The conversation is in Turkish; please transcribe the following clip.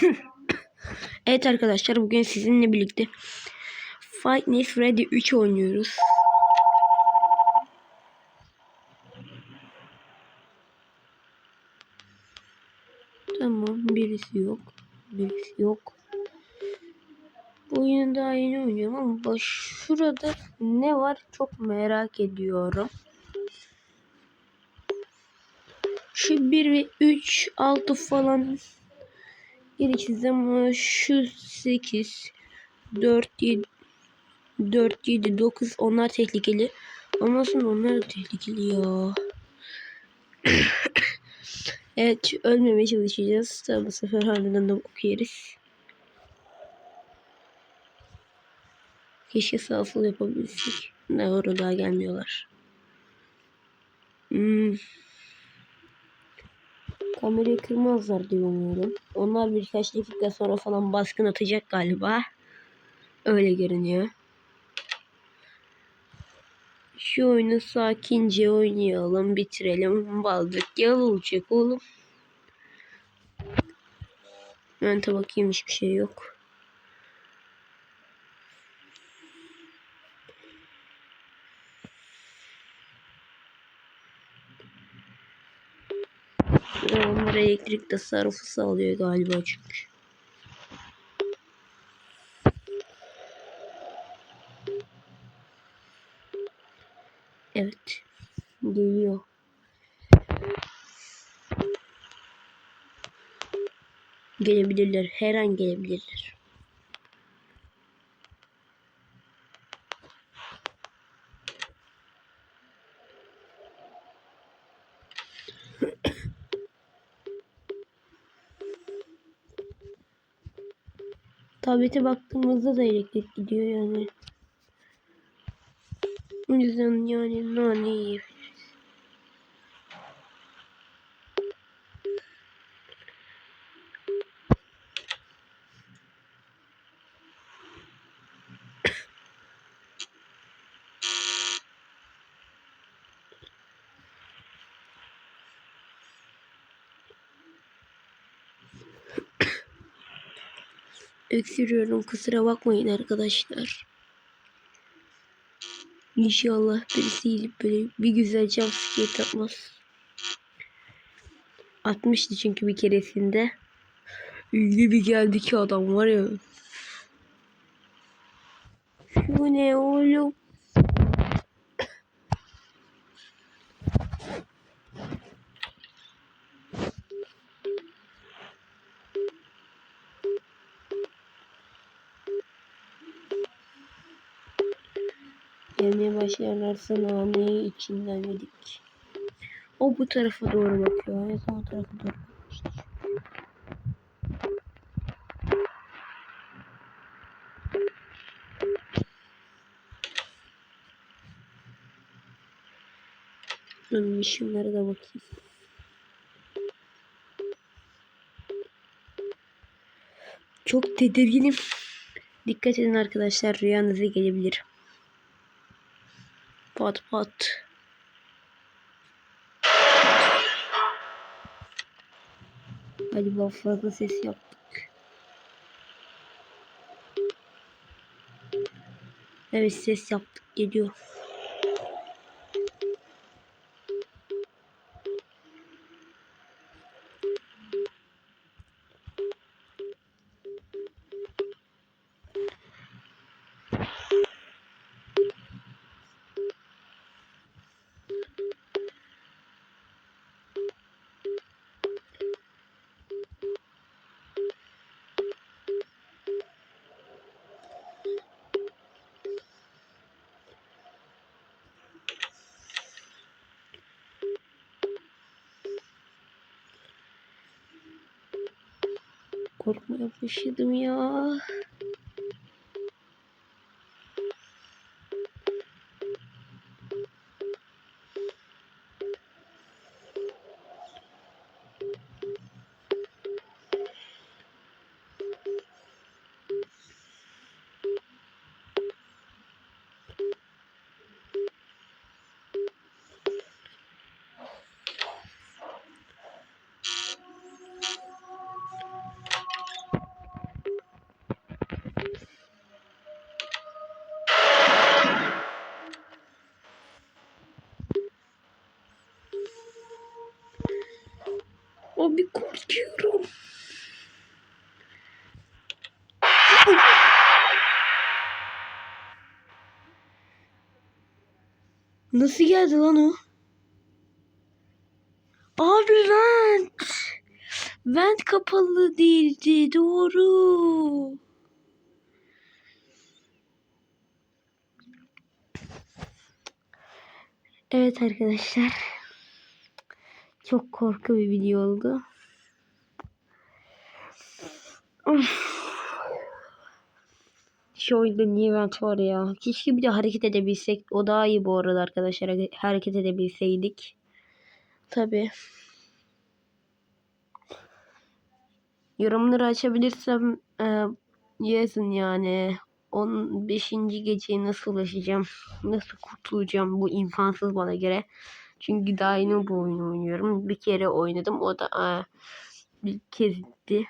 evet arkadaşlar bugün sizinle birlikte Fight Night Freddy 3 oynuyoruz. Tamam birisi yok. Birisi yok. Bu oyunu daha yeni oynuyorum ama bak şurada ne var çok merak ediyorum. Şu 1 ve 3 6 falan gereksiz ama şu 8 4 7 4 7 9 onlar tehlikeli. Ama aslında onlar da tehlikeli ya. evet ölmemeye çalışacağız. Tabi bu sefer harbiden de okuyarız. Keşke sağ yapabilsek. Ne orada gelmiyorlar. Hmm. Kamerayı kırmazlar diye umuyorum. Onlar birkaç dakika sonra falan baskın atacak galiba. Öyle görünüyor. Şu oyunu sakince oynayalım, bitirelim. Baldık yal olacak oğlum. Ben de bakayım hiçbir şey yok. Onlar elektrik tasarrufu sağlıyor galiba çünkü. Evet. Geliyor. Gelebilirler. Her an gelebilirler. Tablete baktığımızda da elektrik gidiyor yani. O yüzden yani nane yiyebiliriz. Öksürüyorum kusura bakmayın arkadaşlar. İnşallah birisi böyle bir güzel jumpscare atmaz. Atmıştı çünkü bir keresinde. Öyle bir geldi ki adam var ya. Şu ne oğlum? Gelmeye başlarlarsa naneyi içinden yedik. O bu tarafa doğru bakıyor. Son o tarafa doğru bakmıştır. Hmm, şunlara da bakayım. Çok tedirginim. Dikkat edin arkadaşlar rüyanıza gelebilir. Pat pat. Galiba fazla ses yaptık. Evet ses yaptık geliyor. Korkmaya başladım ya. Nasıl geldi lan o? Abi vent. Vent kapalı değildi. Doğru. Evet arkadaşlar. Çok korku bir video oldu. Of. Şu oyunda niye vent var ya? Keşke bir de hareket edebilsek. O daha iyi bu arada arkadaşlar. Hareket edebilseydik. Tabi. Yorumları açabilirsem e, yazın yani. 15. geceye nasıl ulaşacağım? Nasıl kurtulacağım bu imkansız bana göre. Çünkü daha yeni bu oyunu oynuyorum. Bir kere oynadım. O da e, bir kezdi.